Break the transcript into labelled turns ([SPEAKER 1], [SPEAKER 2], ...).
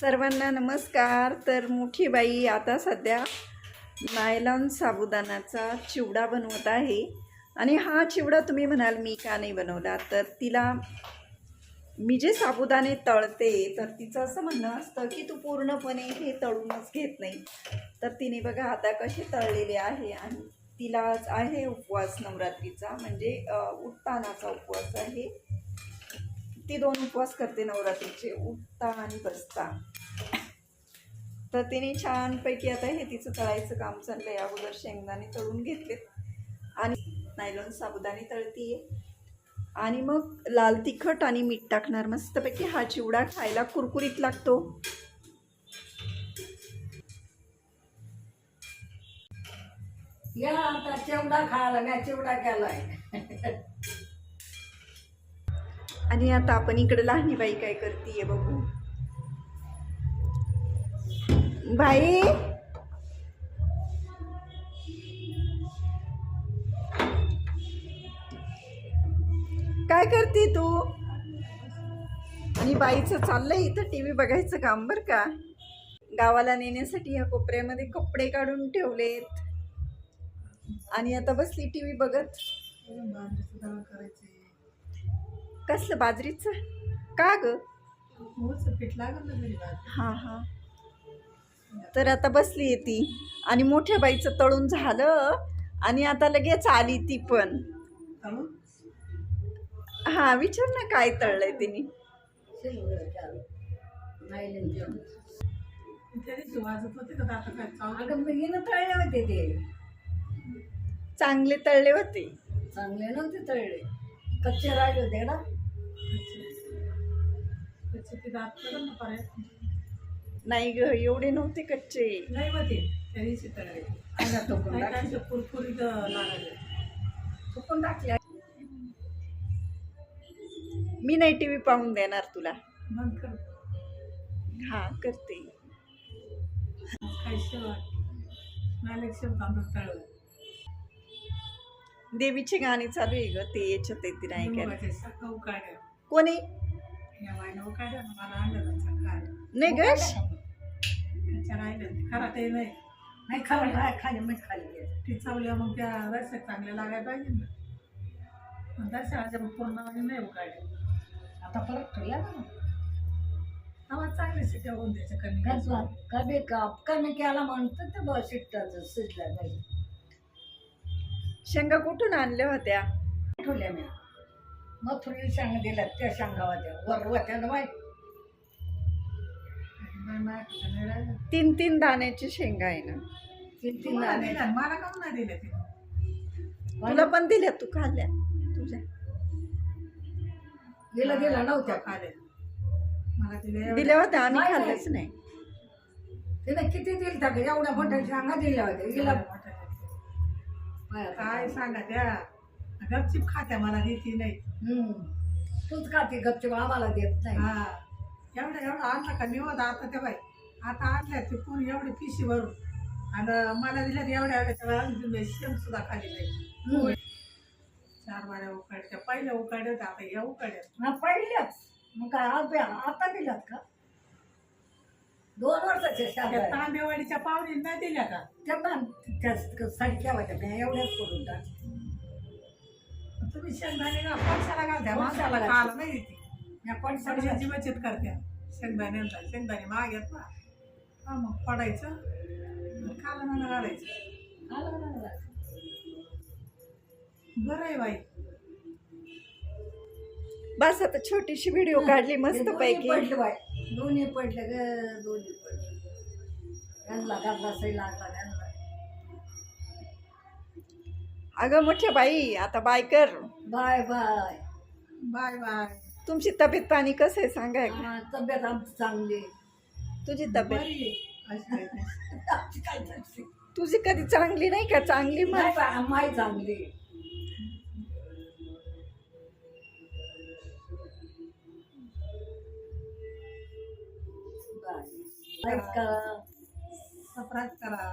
[SPEAKER 1] सर्वांना नमस्कार. तर मोठी बाई आता सध्या नायलॉन साबुदानाचा चिवडा बनवत आहे. आणि हा चिवडा तुम्ही म्हणाल मी का नाही बनवला? तर तिला मी जे साबुदाणे तळते तर तिचं असं म्हणणं असतं की तू पूर्णपणे हे तळूनच घेत नाही. तर तिने बघा आता कसे तळलेले आहे आणि तिलाच आहे उपवास नवरात्रीचा म्हणजे उत्तानाचा उपवास आहे. ती दोन उपवास करते नवरात्रीचे. उठता आणि बसता. तर तिने छानपैकी आता हे तिचं तळायचं काम चाललंय. अगोदर शेंगदाणे तळून घेतलेत. आणि नायलॉन साबुदाणे तळतीये. आणि मग लाल तिखट आणि मीठ टाकणार. मस्तपैकी हा चिवडा खायला कुरकुरीत लागतो.
[SPEAKER 2] या आता चिवडा खायला मी चिवडा केलाय.
[SPEAKER 1] आणि आता आपण इकडे लहानी बाई काय करतीये बघू. बाई! काय करते तू? आणि बाईचं चाललंय इथं टी व्ही बघायचं काम बरं का? गावाला नेण्यासाठी ह्या कोपऱ्यामध्ये कपडे काढून ठेवलेत. आणि आता बसली टी व्ही बघत कसलं बाजरीचं? का ग? हां हां. तर आता बसली आहे ती. आणि मोठ्या बाईचं तळून झालं आणि आता लगेच आली ती पण. हां विचार ना काय तळलंय तिने.
[SPEAKER 2] होते
[SPEAKER 3] ते.
[SPEAKER 1] चांगले तळले होते.
[SPEAKER 3] चांगले नव्हते तळले. कच्चे राहिले होते ना
[SPEAKER 1] नाही ग एवढे नव्हते कच्चे.
[SPEAKER 2] नाही त्या दिवशी तळले कुरकुरीत
[SPEAKER 3] टाकले
[SPEAKER 1] मी नाही टी व्ही पाहून देणार तुला. हां करते. देवीची गाणी चालू आहे ग ते याच्यात येते नाही कोणी? नाही ग.
[SPEAKER 2] त्याच्या राहिल्या खरा ते नाही
[SPEAKER 3] नाही खाली खाली मीठ खाली गेलं.
[SPEAKER 2] ती चावल्या मग त्या रस्त्यात चांगल्या लागायला पाहिजे ना नाही उकाड्या
[SPEAKER 3] आता परत ठेवल्या ना.
[SPEAKER 2] आवाज चांगले शिट्या होऊन द्यायच्या कमी
[SPEAKER 3] कसला कमी काप कमी केला म्हणतो ते बस शिट्टाचं शिजल्या नाही.
[SPEAKER 1] शेंगा कुठून आणल्या होत्या?
[SPEAKER 3] ठेवल्या मी. मथुरी शेंगा दिल्या त्या शेंगा होत्या वर होत्या ना बाई
[SPEAKER 2] नाही माझ्याकडे नाही राहिलं.
[SPEAKER 1] तीन तीन दाण्याची शेंगा आहे ना.
[SPEAKER 3] तीन तीन दाणे.
[SPEAKER 2] मला काऊन नाही दिल्या तिने
[SPEAKER 1] तुला पण दिल्या तू खाल्ल्या. तुझ्या.
[SPEAKER 3] गेला गेला नव्हत्या
[SPEAKER 2] खाले मला दिल्या
[SPEAKER 1] होत्या. आम्ही
[SPEAKER 3] नाही,
[SPEAKER 1] खाल्लंच नाही.
[SPEAKER 3] तिने किती दिल त्या एवढ्या मोठ्या शेंगा दिल्या होत्या. गेला
[SPEAKER 2] काय सांगा त्या? गपचिप खात्या मला देती नाही.
[SPEAKER 3] हम्म. तूच का ती गपचूप आम्हाला देत नाही.
[SPEAKER 2] हा. एवढं एवढं आणलं का निवड आता ते बाई. आता आणल्या ते कोण एवढी पिशी भरून. आणि मला दिल्या एवढ्या एवढ्या तेव्हा अजून शेम सुद्धा खाली नाही.
[SPEAKER 3] हम्म.
[SPEAKER 2] चार वाड्या उकाडच्या पहिल्या उकाड्या होत्या आता या उकाड्या
[SPEAKER 3] हा पहिल्याच. मग काय आज आता दिल्यात का? दोन वर्षाच्या
[SPEAKER 2] त्या
[SPEAKER 3] शाळा
[SPEAKER 2] तांबेवाडीच्या पाहुणे नाही दिल्या का?
[SPEAKER 3] त्यांना त्या साडक्या होत्या त्या एवढ्याच करून टाक.
[SPEAKER 2] तुम्ही शेंगदाणे का पक्षाला घालत्या माणसाला
[SPEAKER 3] घालते.
[SPEAKER 2] नाही देते
[SPEAKER 3] या
[SPEAKER 2] पैशाची बचत करत्या. शेंगदाण्यांचा शेंगदाणे मागेत ना. हा मग पडायचं खाला मला घालायचं. बरं आहे बाई.
[SPEAKER 1] बस आता छोटीशी व्हिडिओ काढली मस्त पैकी.
[SPEAKER 3] पडले बाय दोन्ही पडले ग दोन्ही पडले. त्यांना घातला सही लागला त्यांना.
[SPEAKER 1] अगं मोठ्या बाई आता बाय कर.
[SPEAKER 3] Bye bye.
[SPEAKER 2] Bye bye.
[SPEAKER 1] तुमची तब्येत पाणी कसं आहे सांगा एकदा.
[SPEAKER 3] हा, तब्येत आमची चांगली
[SPEAKER 1] तुझी तब्येत.
[SPEAKER 2] बरी आहे. अशी काय नाही.
[SPEAKER 3] आमची काय चांगली
[SPEAKER 1] तुझी कधी चांगली नाही का? चांगली
[SPEAKER 3] नाही माई चांगली बाय. करा
[SPEAKER 2] सबस्क्राईब करा.